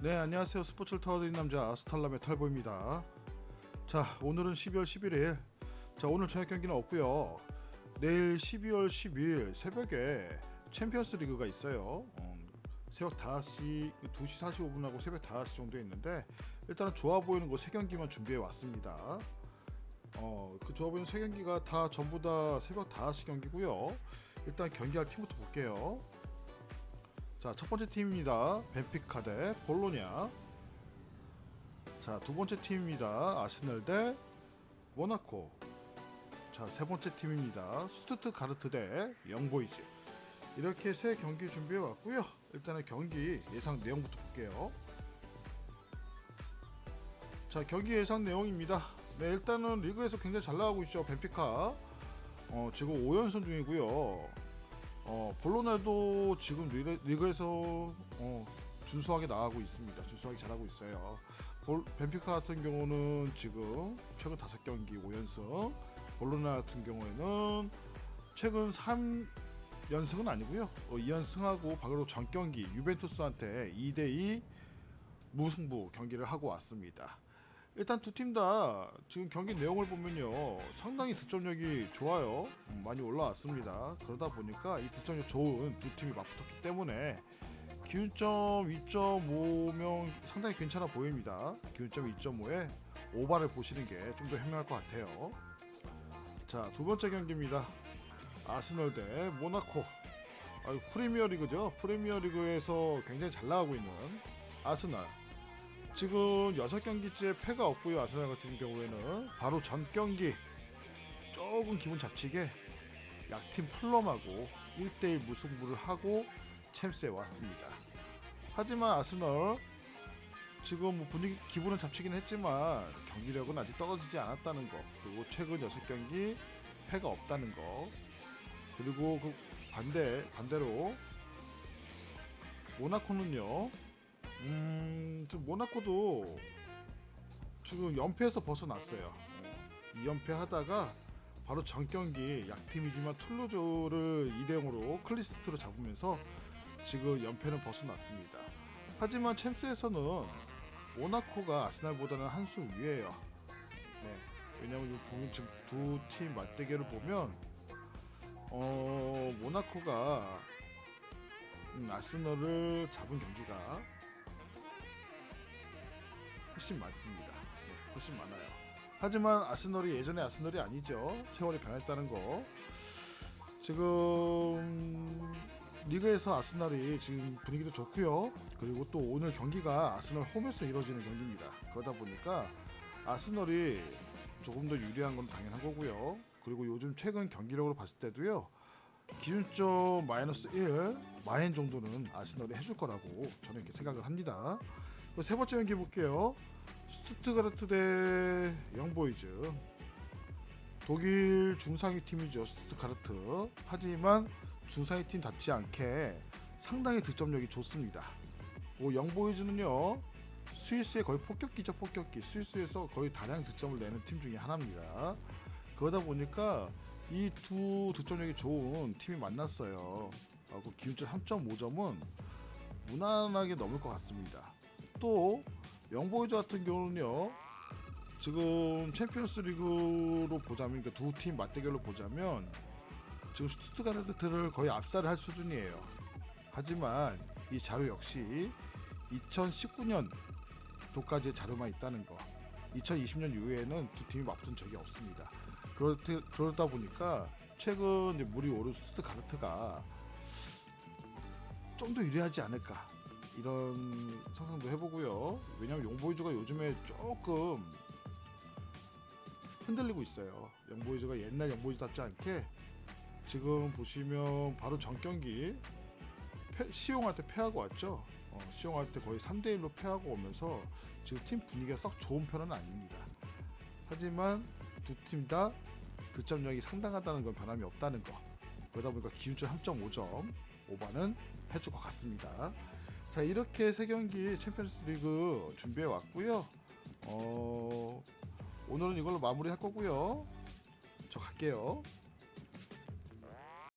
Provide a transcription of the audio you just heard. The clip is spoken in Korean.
네 안녕하세요. 스포츠를 터드린 남자 스탈람의 털보입니다. 자 오늘은 12월 11일 자 오늘 저녁 경기는 없고요. 내일 12월 12일 새벽에 챔피언스 리그가 있어요. 음, 새벽 5시 2시 45분하고 새벽 5시 정도에 있는데 일단은 좋아 보이는 거 세 경기만 준비해 왔습니다. 어 그 좋아 보이는 세 경기가 다 전부 다 새벽 5시 경기고요. 일단 경기할 팀부터 볼게요 자, 첫 번째 팀입니다. 벤피카 대 볼로냐. 자, 두 번째 팀입니다. 아스널 대 모나코. 자, 세 번째 팀입니다. 스투트 가르트 대 영보이즈. 이렇게 세 경기 준비해 왔고요. 일단은 경기 예상 내용부터 볼게요. 자, 경기 예상 내용입니다. 네, 일단은 리그에서 굉장히 잘 나가고 있죠. 벤피카. 어, 지금 5연승 중이고요. 어, 볼로나도 지금 리그, 리그 에서 어, 준수하게 나가고 있습니다. 준수하게 잘하고 있어요. 볼, 벤피카 같은 경우는 지금 최근 5경기 5연승, 볼로나 같은 경우에는 최근 3연승은 아니고요. 어, 2연승하고 바로 전 경기 유벤투스한테 2대2 무승부 경기를 하고 왔습니다. 일단 두 팀 다 지금 경기 내용을 보면요. 상당히 득점력이 좋아요. 음, 많이 올라왔습니다. 그러다 보니까 이 득점력 좋은 두 팀이 맞붙었기 때문에 기준점 2.5명 상당히 괜찮아 보입니다. 기준점 2.5에 오바를 보시는 게 좀 더 현명할 것 같아요. 자 두 번째 경기입니다. 아스널 대 모나코. 아, 프리미어리그죠? 프리미어리그에서 굉장히 잘 나가고 있는 아스널 지금 6경기째 패가 없고요. 아스날 같은 경우에는 바로 전 경기 조금 기분 잡치게 약팀 풀럼하고 1대1 무승부를 하고 챔스에 왔습니다. 하지만 아스널 지금 뭐 분위기 기분은 잡치긴 했지만 경기력은 아직 떨어지지 않았다는 거 그리고 최근 6경기 패가 없다는 거 그리고 그 반대 반대로 모나코는요 음, 모나코도 지금 연패에서 벗어났어요. 어, 2연패 하다가 바로 전 경기 약팀이지만 툴루조를 2대 0으로 클리스트로 잡으면서 지금 연패는 벗어났습니다. 하지만 챔스에서는 모나코가 아스날보다는 한 수 위에요. 네. 왜냐면 보면 지금 두 팀 맞대결을 보면 어 모나코가 음, 아스널을 잡은 경기가 훨씬 많습니다. 네, 훨씬 많아요. 하지만 아스널이 예전의 아스널이 아니죠. 세월이 변했다는 거. 지금 리그에서 아스널이 지금 분위기도 좋고요. 그리고 또 오늘 경기가 아스널 홈에서 이루어지는 경기입니다. 그러다 보니까 아스널이 조금 더 유리한 건 당연한 거고요. 그리고 요즘 최근 경기력으로 봤을 때도요. 기준점 마이너스 1 마인 정도는 아스널이 해줄 거라고 저는 이렇게 생각을 합니다. 세 번째 경기 볼게요. 스투트가르트 대 영보이즈. 독일 중상위 팀이죠. 스투트가르트. 하지만 중상위 팀답지 않게 상당히 득점력이 좋습니다. 뭐 영보이즈는요. 스위스의 거의 폭격기죠, 폭격기. 스위스에서 거의 다량 득점을 내는 팀 중에 하나입니다. 그러다 보니까 이 두 득점력이 좋은 팀이 만났어요. 어, 그 기준점 3.5점은 무난하게 넘을 것 같습니다. 또 영보이즈 같은 경우는요. 지금 챔피언스 리그로 보자면 그러니까 두 팀 맞대결로 보자면 지금 스투트가르트를 거의 압살을 할 수준이에요. 하지만 이 자료 역시 2019년 도까지의 자료만 있다는 거. 2020년 이후에는 두 팀이 맞붙은 적이 없습니다. 그렇다, 그러다 보니까 최근 물이 오른 스투트가르트가 좀 더 유리하지 않을까 이런 상상도 해보고요. 왜냐하면 용보이즈가 요즘에 조금 흔들리고 있어요. 영보이즈가 옛날 영보이즈답지 않게 지금 보시면 바로 전 경기 때 패하고 왔죠. 어, 시용할 때 거의 3대 1로 패하고 오면서 지금 팀 분위기가 썩 좋은 편은 아닙니다. 하지만 두 팀 다 득점력이 상당하다는 건 변함이 없다는 거. 그러다 보니까 기준점 3.5점 오바는 해줄 것 같습니다. 자 이렇게 세 경기 챔피언스 리그 준비해 왔고요. 어, 오늘은 이걸로 마무리할 거고요. 저 갈게요.